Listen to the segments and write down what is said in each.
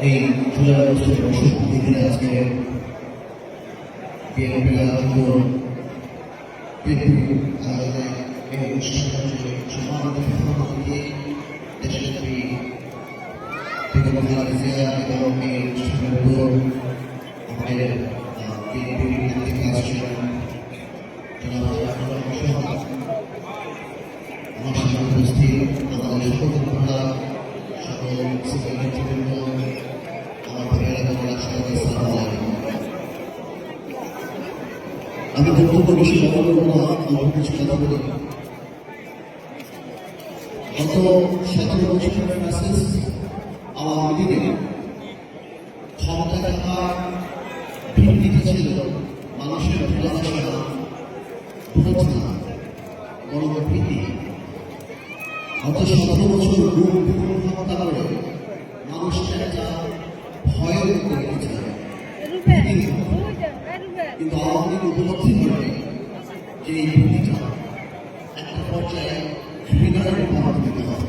এই জুলাই আগস্টের বর্ষপূর্তি দিনে আজকে আমাদের সকল সকল নেতৃবৃন্দ আমার ভাইয়েরা বোনেরা সবাইকে সালাম আলাইকুম আমি বক্তব্য বেশি কথা বলব না অল্প কিছু কথা বলি গত সতেরো বছরের লীগের ক্ষমতা ভিত্তিতে ছিল মানুষের ভালোবাসা ভোট না গণভীতি গত সতেরো বছর খুন করে মানুষকে একটা ভয়ের রেখেছে কিন্তু আওয়ামী লীগ উপলব্ধি করে যে এই ভূমিকা একটা পর্যায়ে ঘৃণার রূপান্তরিত হবে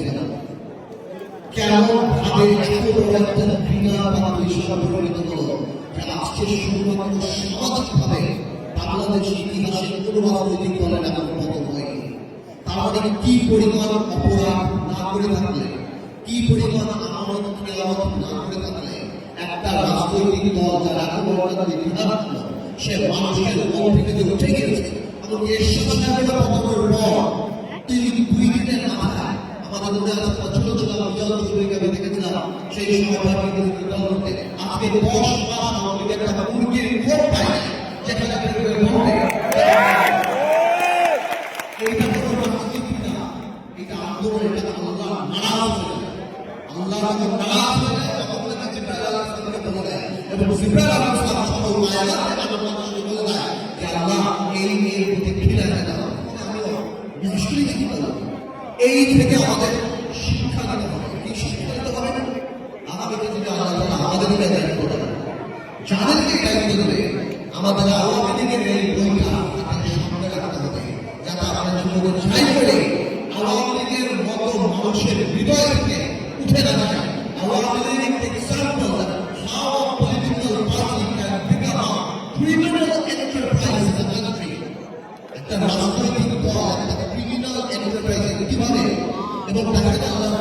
থেকে উঠে গেল কেমন ভাবে ছোট বড় একটা ঘৃণা বা দৃশ্যটা পরিণত হলো যে আজকে শুধুমাত্র সামাজিকভাবে বাংলাদেশের ইতিহাসে কোনো রাজনৈতিক দলের এমন পতন হয়নি তাহলে কি পরিমাণ অপরাধ না করে থাকলে কি পরিমাণ আমানত খেলামত না করে থাকলে একটা রাজনৈতিক দল যার ইতিহাস ছিল, সে মানুষের মন থেকে যে উঠে গেছে সাথে পতনের পর তিনি দুই দিনের মাথায় আমাদের মনে আছে আমরা ছোট সেই সময় ভাবি নির্বাচন করতে আজকে দশ মাস আমাদের একটা মুরগির এবং মানুষকে বলে দেয় যে আল্লাহ এই এই প্রতি ঘৃণা এটা দাও আমিও বিশ্বাস করি কি বলব এই থেকে আমাদের শিক্ষা নিতে হবে কি শিক্ষা নিতে হবে আগামীতে যদি আল্লাহ তাআলা আমাদেরকে দায়িত্ব দেয় দেবে আমাদের আওয়ামী লীগের এই বইটা তাদের সামনে রাখতে হবে। যাতে আমরা যুবক চাই করে আওয়ামী লীগের মতো মানুষের হৃদয় থেকে উঠে না যায় Awami League example how political party can become a criminal enterprise in the country একটা রাজনৈতিক দল, একটা ক্রিমিনাল এন্টারপ্রাইজ কীভাবে এবং দেখা যায় আল্লাহ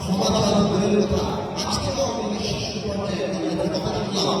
ক্ষমা দেওয়ার দূরের কথা আজকে তো আমি বিশ্বাস পর্যায়ে আমরা কথা শুনলাম।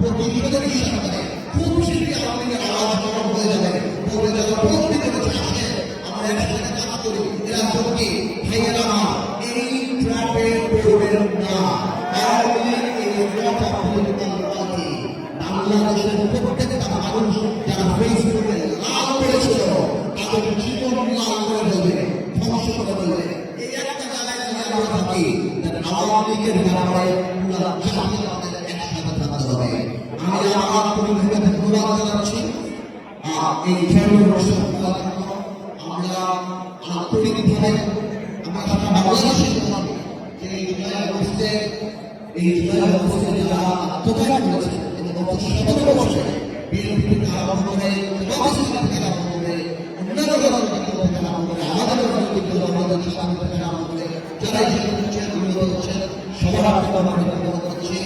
প্রতিশোধে বিশ্বাস করে খুব শীঘ্রই আওয়ামী লীগের আওয়াজ গরম হয়ে যাবে বলে যাবে প্রতিদিন আসে আমরা একসাথে কাজ করি এরা সত্যি ভাইয়া করবেন না আওয়ামী লীগ এই কথা পরিবর্তন পার্টি বাংলাদেশের প্রত্যেকটা মানুষ যারা ফেসবুকে লাল করেছিল তাদের জীবন লাল করে দেবে ধ্বংস করে দেবে এই একটা জায়গায় যদি আমরা থাকি তাহলে আওয়ামী লীগের ব্যাপারে পুরো জাতি আমাদের একসাথে থাকতে হবে আমি আমার পরিবারকে ধন্যবাদ জানাচ্ছি এই খেলার অনুষ্ঠান করার জন্য আমরা আমরা সারা বাংলাদেশের যে এই জুলাই আগস্টে এই জুলাই আগস্টে যারা আত্মত্যাগ করেছে, এবং গত সতেরো বছরে বিএনপি থেকে করে পাকিস্তান থেকে আরম্ভ করে অন্যান্য রাজনৈতিক দল থেকে আরম্ভ করে আমাদের রাজনৈতিক দল আমাদের ইসলাম থেকে আরম্ভ করে যারা এই হচ্ছেন বিরোধী হচ্ছেন সবার আমরা করছি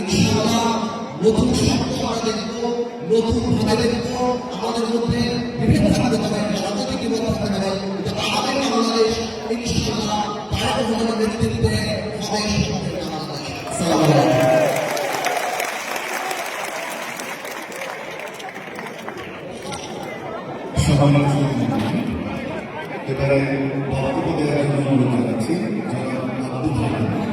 ইনশাআল্লাহ নতুন শব্দ আমরা দেখব নতুন ভাবে দেখব আমাদের মধ্যে বিভিন্ন থাকতে হবে রাজনৈতিক বিভেদ থাকতে হবে আমাদের বাংলাদেশ ইনশাআল্লাহ তারেক রহমানের নেতৃত্বে হবে সুন্দর আলাইকুম। এবারে বক্তব্য দেওয়ার জন্য অনুরোধ জানাচ্ছি জনাব আব্দুল